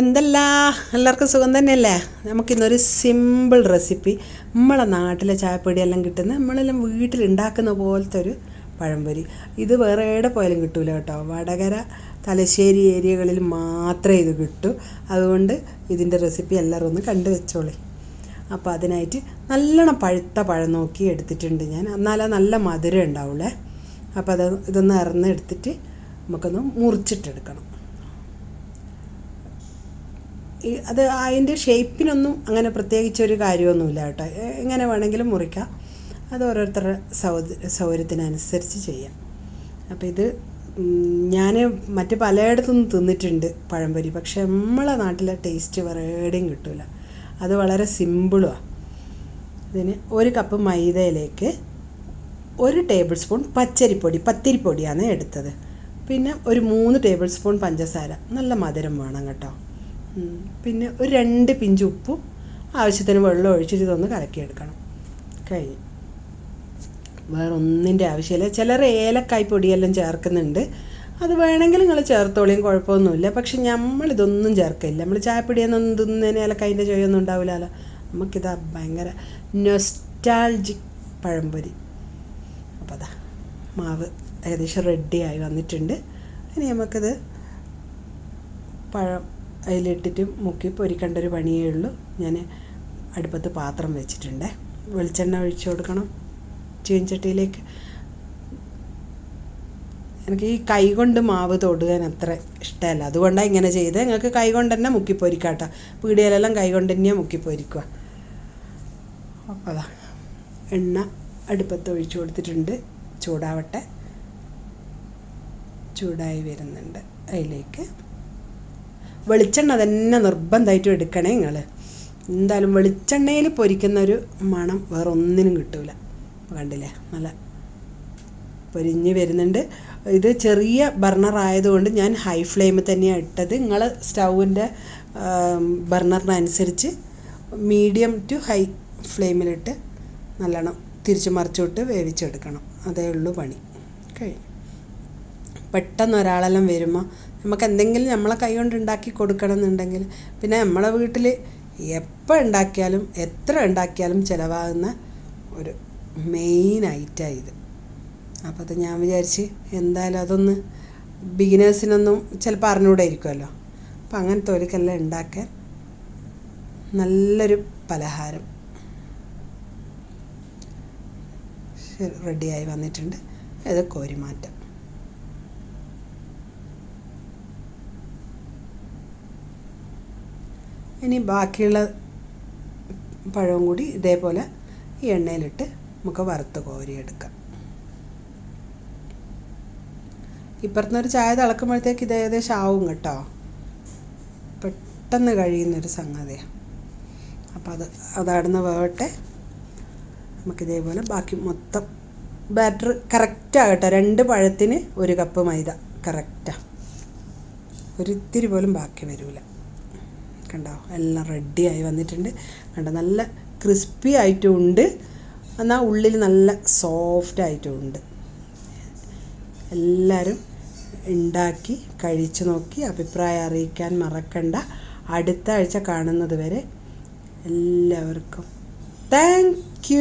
എന്തല്ല? എല്ലാവർക്കും സുഖം തന്നെയല്ലേ? നമുക്കിന്നൊരു സിമ്പിൾ റെസിപ്പി നമ്മളെ നാട്ടിലെ ചായപ്പൊടിയെല്ലാം കിട്ടുന്ന നമ്മളെല്ലാം വീട്ടിലുണ്ടാക്കുന്ന പോലത്തെ ഒരു പഴംപൊരി. ഇത് വേറെ എവിടെ പോയാലും കിട്ടൂല കേട്ടോ. വടകര തലശ്ശേരി ഏരിയകളിൽ മാത്രമേ ഇത് കിട്ടൂ. അതുകൊണ്ട് ഇതിന്റെ റെസിപ്പി എല്ലാവരും ഒന്ന് കണ്ടു വെച്ചോളി. അപ്പോൾ അതിനായിട്ട് നല്ലോണം പഴുത്ത പഴം നോക്കി എടുത്തിട്ടുണ്ട് ഞാൻ. എന്നാലേ നല്ല മധുരം ഉണ്ടാവുള്ളേ. അപ്പോൾ അത് ഇതൊന്ന് ഇറന്ന് എടുത്തിട്ട് നമുക്കൊന്ന് മുറിച്ചിട്ടെടുക്കണം. അത് അതിന്റെ ഷേപ്പിനൊന്നും അങ്ങനെ പ്രത്യേകിച്ചൊരു കാര്യമൊന്നുമില്ല കേട്ടോ. എങ്ങനെ വേണമെങ്കിലും മുറിക്കാം. അത് ഓരോരുത്തരുടെ സൗക സൗകര്യത്തിനനുസരിച്ച് ചെയ്യാം. അപ്പോൾ ഇത് ഞാൻ മറ്റ് പലയിടത്തുനിന്ന് തിന്നിട്ടുണ്ട് പഴംപൊരി. പക്ഷേ നമ്മളെ നാട്ടിലെ ടേസ്റ്റ് വേറെ എവിടെയും കിട്ടില്ല അത് വളരെ സിമ്പിളുമാണ് ഇതിന് ഒരു കപ്പ് മൈദയിലേക്ക് ഒരു ടേബിൾ സ്പൂൺ പച്ചരിപ്പൊടി പത്തിരിപ്പൊടിയാണ് എടുത്തത്. പിന്നെ ഒരു മൂന്ന് ടേബിൾ സ്പൂൺ പഞ്ചസാര. നല്ല മധുരം വേണം കേട്ടോ. പിന്നെ ഒരു രണ്ട് പിഞ്ച് ഉപ്പും ആവശ്യത്തിന് വെള്ളം ഒഴിച്ചിട്ട് ഇതൊന്ന് കലക്കിയെടുക്കണം. കഴിഞ്ഞു. വേറെ ഒന്നിന്റെ ആവശ്യമില്ല. ചിലർ ഏലക്കായ് പൊടിയെല്ലാം ചേർക്കുന്നുണ്ട്. അത് വേണമെങ്കിൽ നിങ്ങൾ ചേർത്തോളിയും കുഴപ്പമൊന്നുമില്ല. പക്ഷെ നമ്മളിതൊന്നും ചേർക്കില്ല. നമ്മൾ ചായപ്പൊടിയൊന്നും തിന്നതിന് ഏലക്കായന്റെ ചൊയ്യൊന്നും ഉണ്ടാവില്ലല്ലോ. നമുക്കിതാ ഭയങ്കര നൊസ്റ്റാൾജിക് പഴംപൊരി. അപ്പോൾ അതാ മാവ് ഏകദേശം റെഡിയായി വന്നിട്ടുണ്ട്. ഇനി നമുക്കിത് പഴം അതിലിട്ടിട്ട് മുക്കി പൊരിക്കേണ്ട ഒരു പണിയേ ഉള്ളൂ. ഞാൻ അടുപ്പത്ത് പാത്രം വെച്ചിട്ടുണ്ട്. വെളിച്ചെണ്ണ ഒഴിച്ചു കൊടുക്കണം. ചീൻചട്ടിയിലേക്ക് എനിക്ക് ഈ കൈ കൊണ്ട് മാവ് തൊടുകാൻ അത്ര ഇഷ്ടമല്ല. അതുകൊണ്ടാണ് ഇങ്ങനെ ചെയ്ത്. നിങ്ങൾക്ക് കൈ കൊണ്ട് തന്നെ മുക്കി പൊരിക്കാട്ട പീടികയിലെല്ലാം കൈ കൊണ്ട് തന്നെയാണ് മുക്കി പൊരിക്കുക. അതാ. എണ്ണ അടുപ്പത്ത് ഒഴിച്ചു കൊടുത്തിട്ടുണ്ട്. ചൂടാവട്ടെ. ചൂടായി വരുന്നുണ്ട്. അതിലേക്ക് വെളിച്ചെണ്ണ തന്നെ നിർബന്ധമായിട്ടും എടുക്കണേ നിങ്ങൾ എന്തായാലും വെളിച്ചെണ്ണയിൽ പൊരിക്കുന്ന ഒരു മണം വേറെ ഒന്നിനും കിട്ടൂല. കണ്ടില്ലേ? നല്ല പൊരിഞ്ഞ് വരുന്നുണ്ട്. ഇത് ചെറിയ ബർണർ ആയതുകൊണ്ട് ഞാൻ ഹൈ ഫ്ലെയിമിൽ തന്നെയാണ് ഇട്ടത്. നിങ്ങൾ സ്റ്റൗവിന്റെ ബർണറിനനുസരിച്ച് മീഡിയം ടു ഹൈ ഫ്ലെയിമിലിട്ട് നല്ലോണം തിരിച്ചു മറിച്ചോട്ട് വേവിച്ചെടുക്കണം. അതേ ഉള്ളൂ പണി. കഴിഞ്ഞു. പെട്ടെന്ന് ഒരാളെല്ലാം വരുമ്പോൾ നമുക്ക് എന്തെങ്കിലും നമ്മളെ കൈ കൊണ്ട് ഉണ്ടാക്കി കൊടുക്കണം എന്നുണ്ടെങ്കിൽ പിന്നെ നമ്മളെ വീട്ടിൽ എപ്പോൾ ഉണ്ടാക്കിയാലും എത്ര ഉണ്ടാക്കിയാലും ചിലവാകുന്ന ഒരു മെയിൻ ഐറ്റമാണ് ഇത്. അപ്പോൾ അത് ഞാൻ വിചാരിച്ച് എന്തായാലും അതൊന്ന് ബിഗിനേഴ്സിനൊന്നും ചിലപ്പോൾ അറിഞ്ഞുകൂടായിരിക്കുമല്ലോ അപ്പം അങ്ങനത്തെ ഒരുക്കെല്ലാം ഉണ്ടാക്കാൻ നല്ലൊരു പലഹാരം റെഡിയായി വന്നിട്ടുണ്ട്. ഇത് കോരി ഇനി ബാക്കിയുള്ള പഴവും കൂടി ഇതേപോലെ ഈ എണ്ണയിലിട്ട് നമുക്ക് വറുത്ത് കോരിയെടുക്കാം. ഇപ്പുറത്തുനിന്നൊരു ചായ തിളക്കുമ്പോഴത്തേക്ക് ഇത് ഏകദേശം ആവും കേട്ടോ. പെട്ടെന്ന് കഴിയുന്നൊരു സംഗതിയാണ് അപ്പോൾ അത് അതവിടുന്ന് വേവട്ടെ. നമുക്കിതേപോലെ ബാക്കി മൊത്തം ബാറ്റർ കറക്റ്റാകട്ടെ കേട്ടോ. രണ്ട് പഴത്തിന് ഒരു കപ്പ് മൈദ കറക്റ്റാണ് ഒരിത്തിരി പോലും ബാക്കി വരില്ല കണ്ടോ എല്ലാം റെഡിയായി വന്നിട്ടുണ്ട്. കണ്ടോ നല്ല ക്രിസ്പി ആയിട്ടും ഉണ്ട് എന്നാൽ ഉള്ളിൽ നല്ല സോഫ്റ്റ് ആയിട്ടും ഉണ്ട് എല്ലാവരും ഉണ്ടാക്കി കഴിച്ചു നോക്കി അഭിപ്രായം അറിയിക്കാൻ മറക്കണ്ട. അടുത്ത ആഴ്ച കാണുന്നത് വരെ എല്ലാവർക്കും. താങ്ക്